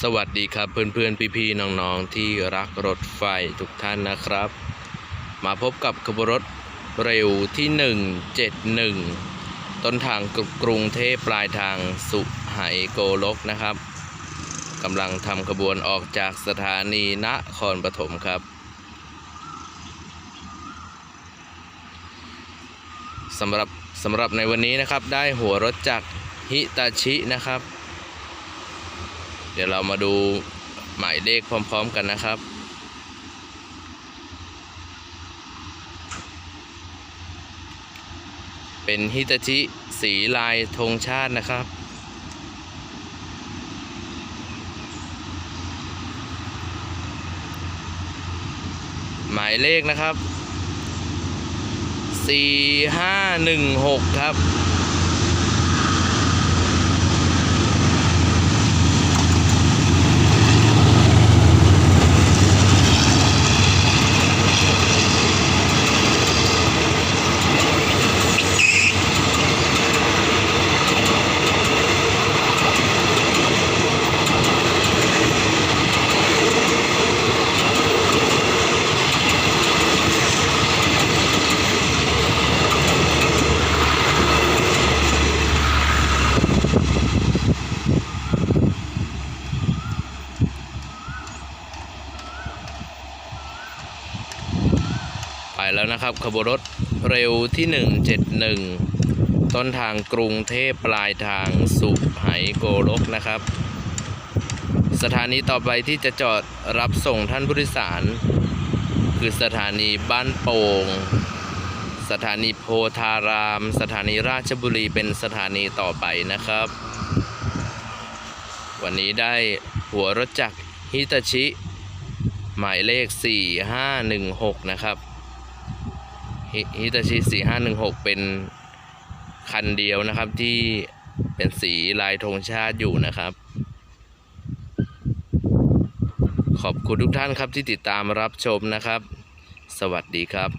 สวัสดีครับเพื่อนๆ พี่ๆ น้องๆ ที่รักรถไฟทุกท่านนะครับ มาพบกับขบวนรถเร็วที่ 171 ต้นทางกรุงเทพปลายทางสุไหโกลกนะครับกำลังทำขบวนออกจากสถานีนครปฐมครับสำหรับสำหรับในวันนี้นะครับได้หัวรถจากฮิตาชินะครับ เดี๋ยวเรามาดูหมายเลขพร้อม ๆ กันนะครับ เป็นฮิตาชิสีลายธงชาตินะครับ หมายเลขนะครับ 4516 ครับ แล้วนะครับ ขบวนรถเร็วที่ 171 ต้นทางกรุงเทพปลายทางสุไหโกลกนะครับ สถานีต่อไปที่จะจอดรับส่งท่านผู้โดยสาร คือสถานีบ้านโป่ง สถานีโพธาราม สถานีราชบุรีเป็นสถานีต่อไปนะครับ วันนี้ได้หัวรถจักรฮิตาชิหมายเลข 4516 นะครับ ฮิตาชิ4516 เป็นคันเดียวนะครับที่เป็นสีลายธงชาติอยู่นะครับ ขอบคุณทุกท่านครับที่ติดตามรับชมนะครับ สวัสดีครับ